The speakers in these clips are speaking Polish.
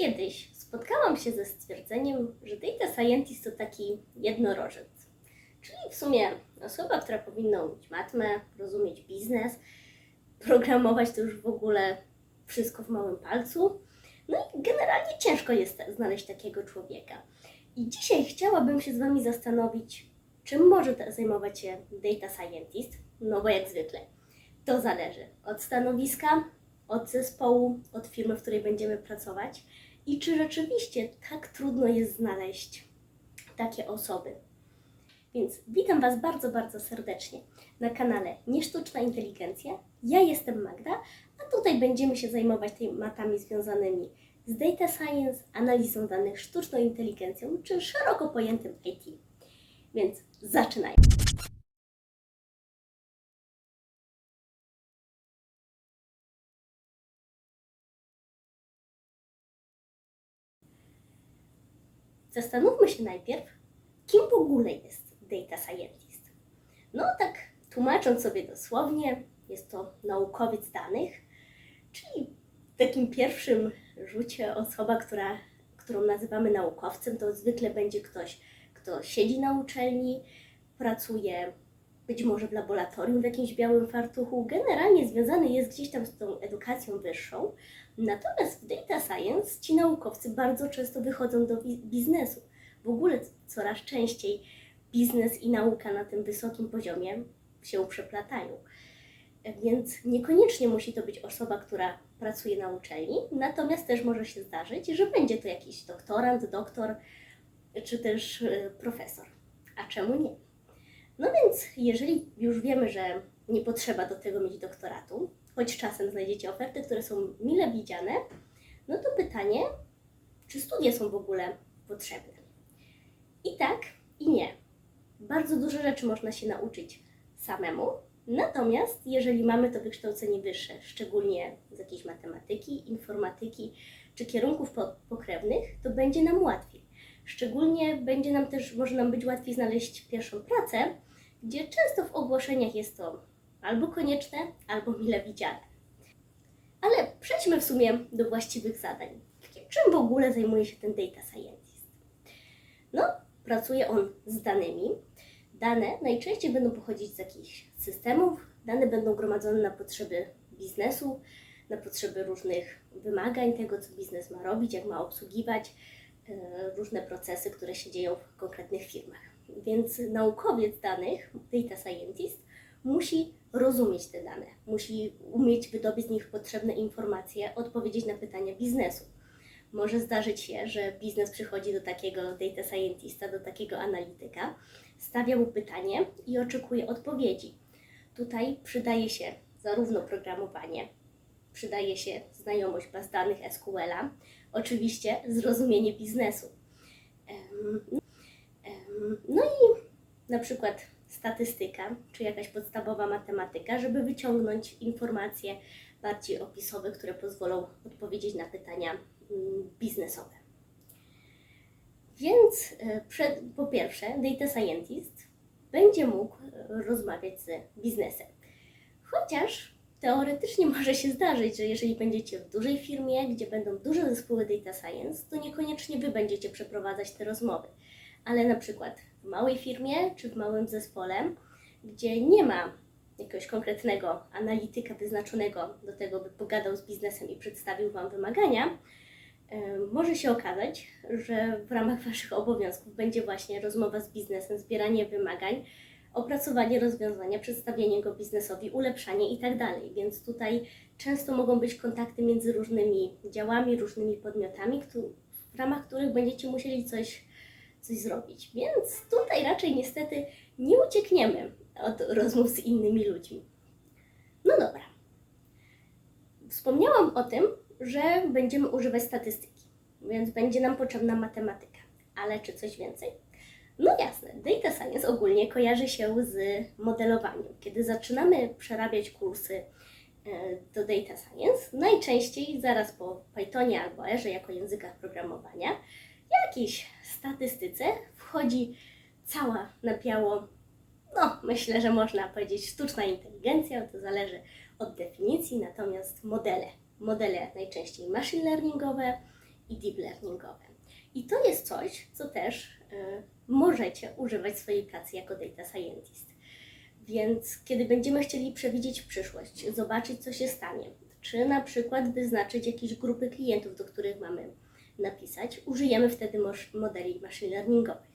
Kiedyś spotkałam się ze stwierdzeniem, że data scientist to taki jednorożec. Czyli w sumie osoba, która powinna umieć matmę, rozumieć biznes, programować to już w ogóle wszystko w małym palcu. No i generalnie ciężko jest znaleźć takiego człowieka. I dzisiaj chciałabym się z Wami zastanowić, czym może zajmować się data scientist. No bo jak zwykle, to zależy od stanowiska, od zespołu, od firmy, w której będziemy pracować i czy rzeczywiście tak trudno jest znaleźć takie osoby. Więc witam Was bardzo, bardzo serdecznie na kanale Niesztuczna Inteligencja. Ja jestem Magda, a tutaj będziemy się zajmować tematami związanymi z data science, analizą danych, sztuczną inteligencją czy szeroko pojętym IT. Więc zaczynajmy. Zastanówmy się najpierw, kim w ogóle jest data scientist. No tak tłumacząc sobie dosłownie, jest to naukowiec danych, czyli w takim pierwszym rzucie osoba, która, którą nazywamy naukowcem, to zwykle będzie ktoś, kto siedzi na uczelni, pracuje być może w laboratorium w jakimś białym fartuchu, generalnie związany jest gdzieś tam z tą edukacją wyższą. Natomiast w data science ci naukowcy bardzo często wychodzą do biznesu. W ogóle coraz częściej biznes i nauka na tym wysokim poziomie się przeplatają. Więc niekoniecznie musi to być osoba, która pracuje na uczelni, natomiast też może się zdarzyć, że będzie to jakiś doktorant, doktor czy też e, profesor. A czemu nie? No więc, jeżeli już wiemy, że nie potrzeba do tego mieć doktoratu, choć czasem znajdziecie oferty, które są mile widziane, no to pytanie, czy studia są w ogóle potrzebne? I tak, i nie. Bardzo dużo rzeczy można się nauczyć samemu, natomiast jeżeli mamy to wykształcenie wyższe, szczególnie z jakiejś matematyki, informatyki czy kierunków po- pokrewnych, to będzie nam łatwiej. Szczególnie będzie nam też, może nam być łatwiej znaleźć pierwszą pracę, gdzie często w ogłoszeniach jest to albo konieczne, albo mile widziane. Ale przejdźmy w sumie do właściwych zadań. Czym w ogóle zajmuje się ten data scientist? No, pracuje on z danymi. Dane najczęściej będą pochodzić z jakichś systemów, dane będą gromadzone na potrzeby biznesu, na potrzeby różnych wymagań tego, co biznes ma robić, jak ma obsługiwać e, różne procesy, które się dzieją w konkretnych firmach. Więc naukowiec danych, data scientist, musi rozumieć te dane, musi umieć wydobyć z nich potrzebne informacje, odpowiedzieć na pytania biznesu. Może zdarzyć się, że biznes przychodzi do takiego data scientista, do takiego analityka, stawia mu pytanie i oczekuje odpowiedzi. Tutaj przydaje się zarówno programowanie, przydaje się znajomość baz danych SQL-a, oczywiście zrozumienie biznesu. Em, No i na przykład statystyka, czy jakaś podstawowa matematyka, żeby wyciągnąć informacje bardziej opisowe, które pozwolą odpowiedzieć na pytania mm, biznesowe. Więc e, przed, po pierwsze, data scientist będzie mógł e, rozmawiać z biznesem. Chociaż teoretycznie może się zdarzyć, że jeżeli będziecie w dużej firmie, gdzie będą duże zespoły data science, to niekoniecznie wy będziecie przeprowadzać te rozmowy. Ale na przykład w małej firmie czy w małym zespole, gdzie nie ma jakiegoś konkretnego analityka wyznaczonego do tego, by pogadał z biznesem i przedstawił Wam wymagania, może się okazać, że w ramach Waszych obowiązków będzie właśnie rozmowa z biznesem, zbieranie wymagań, opracowanie rozwiązania, przedstawienie go biznesowi, ulepszanie itd. Więc tutaj często mogą być kontakty między różnymi działami, różnymi podmiotami, w ramach których będziecie musieli coś, coś zrobić. Więc tutaj raczej niestety nie uciekniemy od rozmów z innymi ludźmi. No dobra. Wspomniałam o tym, że będziemy używać statystyki, więc będzie nam potrzebna matematyka. Ale czy coś więcej? No jasne, data science ogólnie kojarzy się z modelowaniem. Kiedy zaczynamy przerabiać kursy e, do data science, najczęściej zaraz po Pythonie albo Erze jako językach programowania, jakiejś statystyce wchodzi cała na biało, no myślę, że można powiedzieć sztuczna inteligencja, to zależy od definicji, natomiast modele. Modele najczęściej machine learningowe i deep learningowe. I to jest coś, co też y, możecie używać w swojej pracy jako data scientist. Więc kiedy będziemy chcieli przewidzieć przyszłość, zobaczyć, co się stanie, czy na przykład wyznaczyć jakieś grupy klientów, do których mamy napisać, użyjemy wtedy modeli machine learningowych.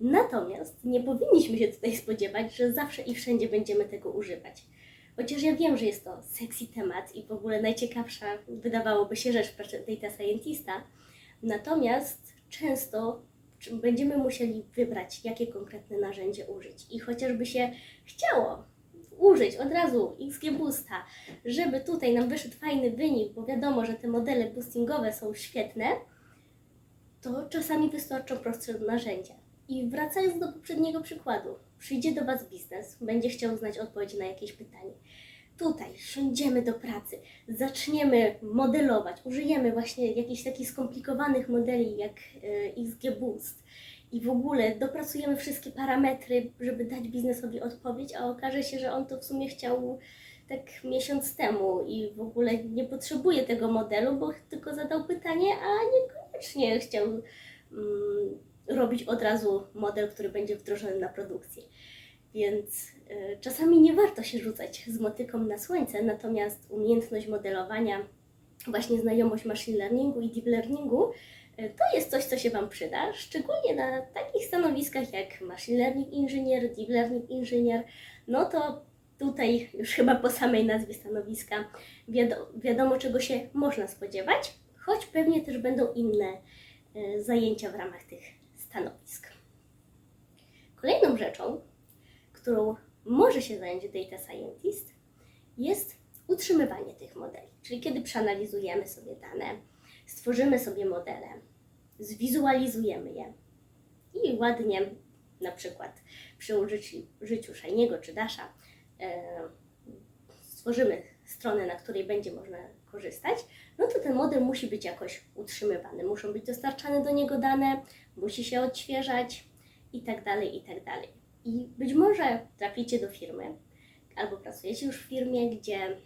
Natomiast nie powinniśmy się tutaj spodziewać, że zawsze i wszędzie będziemy tego używać. Chociaż ja wiem, że jest to sexy temat i w ogóle najciekawsza wydawałoby się rzecz w pracy data scientista, natomiast często będziemy musieli wybrać, jakie konkretne narzędzie użyć. I chociażby się chciało użyć od razu XG Boosta, żeby tutaj nam wyszedł fajny wynik, bo wiadomo, że te modele boostingowe są świetne, to czasami wystarczą prostsze narzędzia. I wracając do poprzedniego przykładu, przyjdzie do Was biznes, będzie chciał znać odpowiedź na jakieś pytanie. Tutaj siądziemy do pracy, zaczniemy modelować, użyjemy właśnie jakichś takich skomplikowanych modeli jak e, XG Boost i w ogóle dopracujemy wszystkie parametry, żeby dać biznesowi odpowiedź, a okaże się, że on to w sumie chciał tak miesiąc temu i w ogóle nie potrzebuje tego modelu, bo tylko zadał pytanie, a niekoniecznie chciał mm, robić od razu model, który będzie wdrożony na produkcję. Więc y, czasami nie warto się rzucać z motyką na słońce, natomiast umiejętność modelowania, właśnie znajomość machine learningu i deep learningu, y, to jest coś, co się Wam przyda, szczególnie na takich stanowiskach jak machine learning inżynier, deep learning inżynier, no to tutaj już chyba po samej nazwie stanowiska wiado- wiadomo, czego się można spodziewać, choć pewnie też będą inne y, zajęcia w ramach tych stanowisk. Kolejną rzeczą, którą może się zająć data scientist, jest utrzymywanie tych modeli. Czyli kiedy przeanalizujemy sobie dane, stworzymy sobie modele, zwizualizujemy je i ładnie, na przykład przy użyciu, użyciu czy Dasha, e, stworzymy stronę, na której będzie można korzystać, no to ten model musi być jakoś utrzymywany. Muszą być dostarczane do niego dane, musi się odświeżać i tak dalej, i tak. I być może traficie do firmy, albo pracujecie już w firmie, gdzie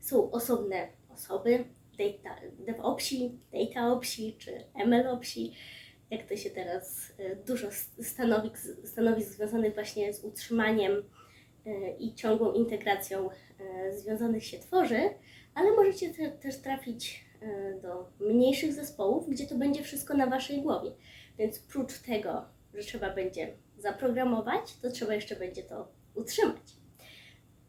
są osobne osoby, data, DevOpsi, DataOpsi czy MLOpsi, jak to się teraz e, dużo stanowisk, stanowisk związanych właśnie z utrzymaniem e, i ciągłą integracją e, związanych się tworzy, ale możecie te, też trafić e, do mniejszych zespołów, gdzie to będzie wszystko na Waszej głowie. Więc prócz tego, że trzeba będzie zaprogramować, to trzeba jeszcze będzie to utrzymać.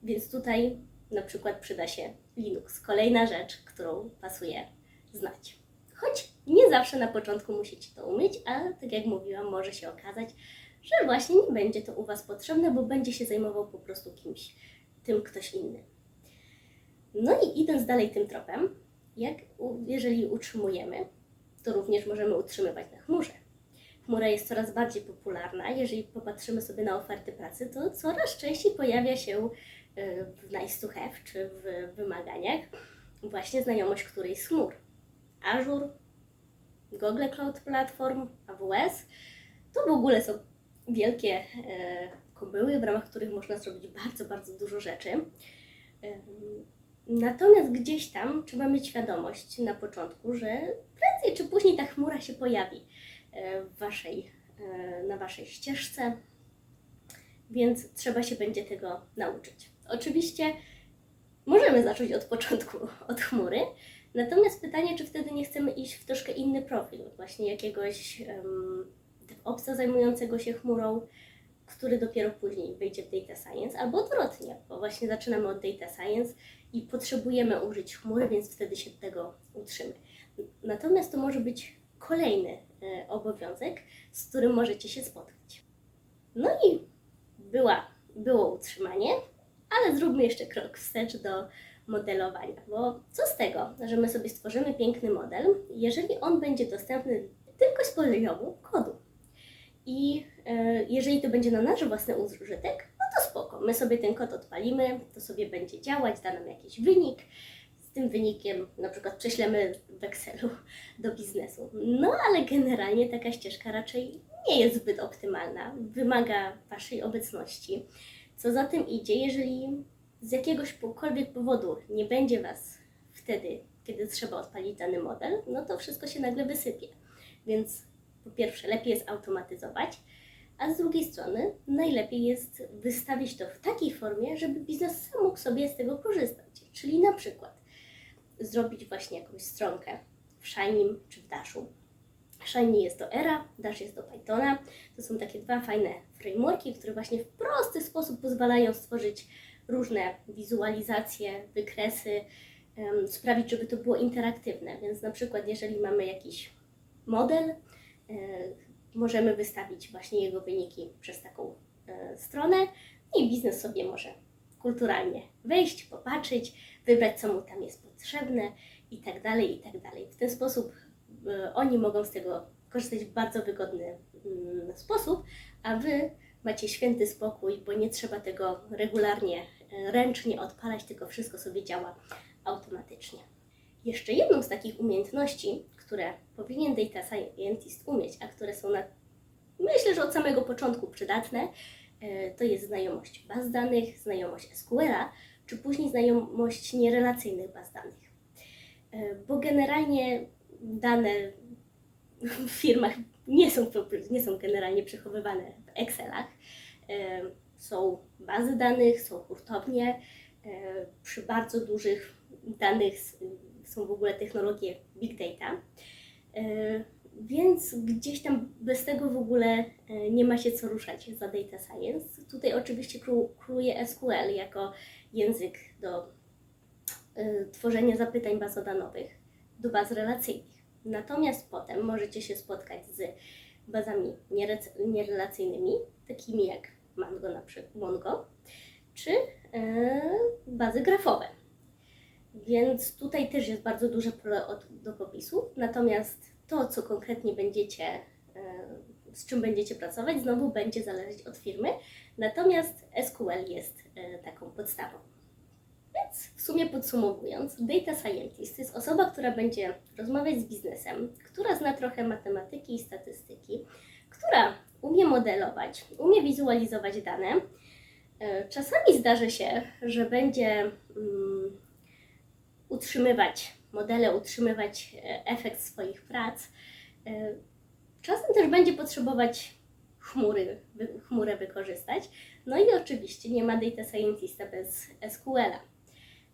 Więc tutaj na przykład przyda się Linux. Kolejna rzecz, którą pasuje znać. Choć nie zawsze na początku musicie to umieć, ale tak jak mówiłam, może się okazać, że właśnie nie będzie to u Was potrzebne, bo będzie się zajmował po prostu kimś, tym ktoś inny. No i idąc dalej tym tropem, jak jeżeli utrzymujemy, to również możemy utrzymywać na chmurze. Chmura jest coraz bardziej popularna. Jeżeli popatrzymy sobie na oferty pracy, to coraz częściej pojawia się y, w nice to have czy w wymaganiach właśnie znajomość którejś z chmur. Azure, Google Cloud Platform, AWS to w ogóle są wielkie e, kobyły, w ramach których można zrobić bardzo, bardzo dużo rzeczy. Natomiast gdzieś tam trzeba mieć świadomość na początku, że prędzej czy później ta chmura się pojawi e, w waszej, e, na Waszej ścieżce, więc trzeba się będzie tego nauczyć. Oczywiście możemy zacząć od początku, od chmury, natomiast pytanie, czy wtedy nie chcemy iść w troszkę inny profil, właśnie jakiegoś um, obca zajmującego się chmurą, który dopiero później wyjdzie w data science, albo odwrotnie, bo właśnie zaczynamy od data science i potrzebujemy użyć chmury, więc wtedy się tego utrzymy. Natomiast to może być kolejny e, obowiązek, z którym możecie się spotkać. No i była, było utrzymanie, ale zróbmy jeszcze krok wstecz do modelowania, bo co z tego, że my sobie stworzymy piękny model, jeżeli on będzie dostępny tylko z poziomu kodu. I e, jeżeli to będzie na nasz własny użytek, no to spoko. My sobie ten kod odpalimy, to sobie będzie działać, da nam jakiś wynik. Z tym wynikiem na przykład prześlemy w Excelu do biznesu. No ale generalnie taka ścieżka raczej nie jest zbyt optymalna. Wymaga Waszej obecności. Co za tym idzie, jeżeli z jakiegośkolwiek powodu nie będzie Was wtedy kiedy trzeba odpalić dany model, no to wszystko się nagle wysypie. Więc po pierwsze, lepiej jest automatyzować, a z drugiej strony najlepiej jest wystawić to w takiej formie, żeby biznes sam mógł sobie z tego korzystać. Czyli na przykład zrobić właśnie jakąś stronkę w Shinym czy w Dashu. Shiny jest do Era, Dash jest do Pythona. To są takie dwa fajne frameworki, które właśnie w prosty sposób pozwalają stworzyć różne wizualizacje, wykresy, sprawić, żeby to było interaktywne. Więc na przykład, jeżeli mamy jakiś model, możemy wystawić właśnie jego wyniki przez taką e, stronę i biznes sobie może kulturalnie wejść, popatrzeć, wybrać, co mu tam jest potrzebne i tak dalej, i tak dalej. W ten sposób e, oni mogą z tego korzystać w bardzo wygodny mm, sposób, a Wy macie święty spokój, bo nie trzeba tego regularnie, e, ręcznie odpalać, tylko wszystko sobie działa automatycznie. Jeszcze jedną z takich umiejętności, które powinien data scientist umieć, a które są na, myślę, że od samego początku przydatne, e, to jest znajomość baz danych, znajomość SQL-a, czy później znajomość nierelacyjnych baz danych. E, Bo generalnie dane w firmach nie są, nie są generalnie przechowywane w Excelach. E, Są bazy danych, są hurtownie. Przy bardzo dużych danych są w ogóle technologie big data. E, Więc gdzieś tam bez tego w ogóle e, nie ma się co ruszać za data science. Tutaj oczywiście kró- króluje SQL jako język do e, tworzenia zapytań bazodanowych do baz relacyjnych. Natomiast potem możecie się spotkać z bazami nierelacyjnymi, takimi jak Mongo, na przykład Mongo, czy bazy grafowe. Więc tutaj też jest bardzo duże pole od, do popisu. Natomiast to, co konkretnie będziecie, e, z czym będziecie pracować, znowu będzie zależeć od firmy. Natomiast SQL jest e, taką podstawą. Więc w sumie podsumowując, data scientist to jest osoba, która będzie rozmawiać z biznesem, która zna trochę matematyki i statystyki, która umie modelować, umie wizualizować dane. E, Czasami zdarzy się, że będzie mm, utrzymywać modele, utrzymywać e, efekt swoich prac. E, Czasem też będzie potrzebować chmury, chmurę wykorzystać. No i oczywiście nie ma data scientista bez SQL-a,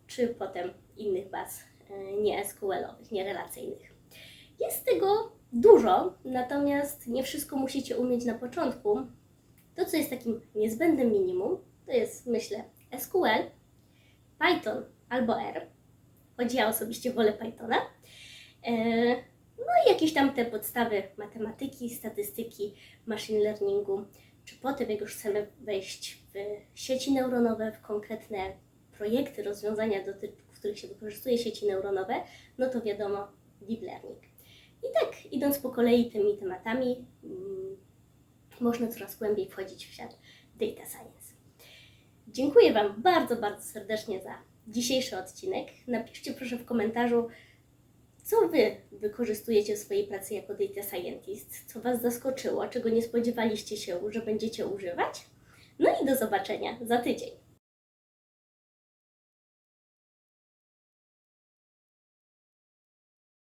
czy potem innych baz e, nie SQL-owych, nierelacyjnych. Jest tego dużo, natomiast nie wszystko musicie umieć na początku. To, co jest takim niezbędnym minimum, to jest, myślę, SQL, Python albo R. Choć ja osobiście wolę Pythona. E, No i jakieś tam te podstawy matematyki, statystyki, machine learningu. Czy potem, jak już chcemy wejść w sieci neuronowe, w konkretne projekty, rozwiązania, doty- w których się wykorzystuje sieci neuronowe, no to wiadomo, deep learning. I tak, idąc po kolei tymi tematami, mm, można coraz głębiej wchodzić w świat data science. Dziękuję Wam bardzo, bardzo serdecznie za dzisiejszy odcinek. Napiszcie proszę w komentarzu, co Wy wykorzystujecie w swojej pracy jako data scientist, co Was zaskoczyło, czego nie spodziewaliście się, że będziecie używać. No i do zobaczenia za tydzień.